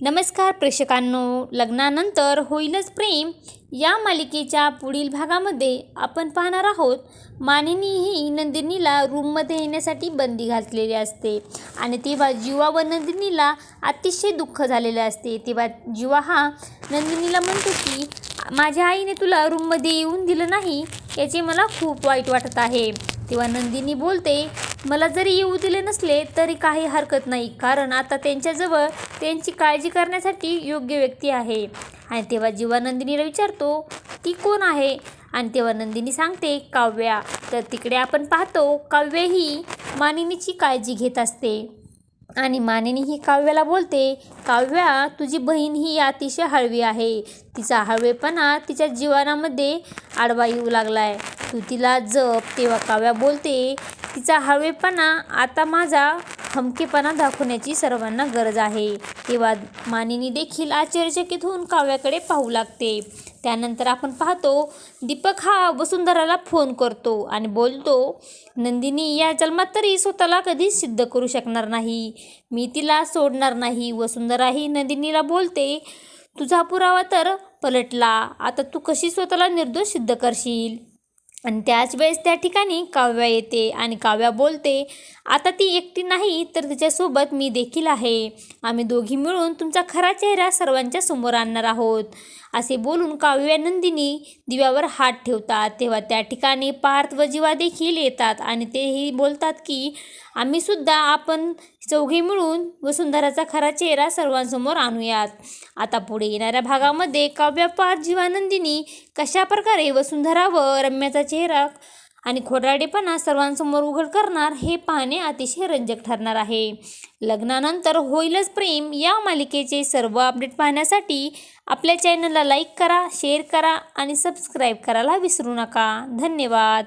नमस्कार प्रेक्षकांनो लग्नानंतर होईलच प्रेम. या मालिकेच्या पुढील भागामध्ये आपण पाहणार आहोत मानिनी ही नंदिनीला रूममध्ये येण्यासाठी बंदी घातलेली असते. आणि तेव्हा जीवा व नंदिनीला अतिशय दुःख झालेले असते. तेव्हा जीवा हा नंदिनीला म्हणतो की माझ्या आईने तुला रूममध्ये येऊन दिलं नाही याचे मला खूप वाईट वाटत आहे. तेव्हा नंदिनी बोलते मला जरी येऊ दिले नसले तरी काही हरकत नाही कारण आता त्यांच्याजवळ त्यांची काळजी करण्यासाठी योग्य व्यक्ती आहे. आणि तेव्हा जीवा नंदिनीला विचारतो ती कोण आहे? आणि तेव्हा नंदिनी सांगते काव्या. तर तिकडे आपण पाहतो काव्य ही मानिनीची काळजी घेत असते. आणि मानिनी ही काव्याला बोलते काव्या तुझी बहीण ही अतिशय हळवी आहे. तिचा हळवेपणा तिच्या जीवनामध्ये आडवा येऊ लागलाय. तू तिला जप. तेव्हा काव्या बोलते तिचा हळवेपणा आता माझा हमकेपणा दाखवण्याची सर्वांना गरज आहे. तेव्हा मानिनी देखील आश्चर्यचकित होऊन काव्याकडे पाहू लागते. त्यानंतर आपण पाहतो दीपक हा वसुंधराला फोन करतो आणि बोलतो नंदिनी या जन्मात तरी स्वतःला कधीच सिद्ध करू शकणार नाही. मी तिला सोडणार नाही. वसुंधरा ही नंदिनीला बोलते तुझा पुरावा तर पलटला. आता तू कशी स्वतःला निर्दोष सिद्ध करशील? आणि त्याच वेळेस त्या ठिकाणी काव्या येते आणि काव्या बोलते. आता ती एकटी नाही तर तिच्यासोबत मी देखील आहे. आम्ही दोघी मिळून तुमचा खरा चेहरा सर्वांच्या समोर आणणार आहोत. असे बोलून काव्यानंदिनी दिव्यावर हात ठेवतात. तेव्हा त्या ठिकाणी पार्थ व जीवा देखील येतात आणि तेही बोलतात की आम्ही सुद्धा आपण चौघे मिळून वसुंधराचा खरा चेहरा सर्वांसमोर आणूयात. आता पुढे येणाऱ्या भागामध्ये काव्यापार जीवानंदिनी कशा प्रकारे वसुंधरा व रम्याचा चेहरा आणि खोराडेपणा सर्वांसमोर उघड करणार हे पाहणे अतिशय रंजक ठरणार आहे. लग्नानंतर होईलच प्रेम या मालिकेचे सर्व अपडेट पाहण्यासाठी आपल्या चॅनलला लाईक करा शेअर करा आणि सबस्क्राईब करायला विसरू नका. धन्यवाद.